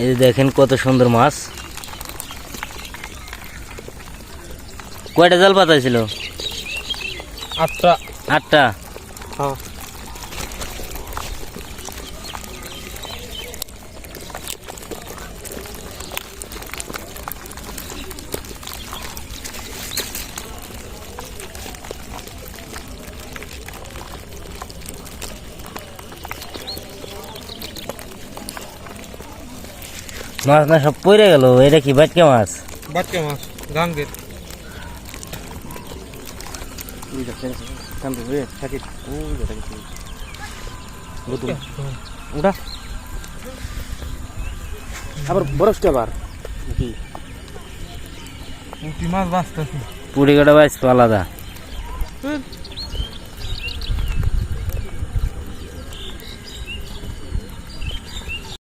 এই যে দেখেন কত সুন্দর মাছ। কয়টা জাল পাতা ছিল আটটা। আটটা? হ্যাঁ। মাছ না সব পড়ে গেল। এটা কি বাটকে মাছ? বাটকে মাছ গাঙ্গের। ওটা? আবার বরফটা আবার? নাকি? পুঁটি মাছ বাঁচতেছে। পুড়ি কাটা বাইস আলাদা। হুম,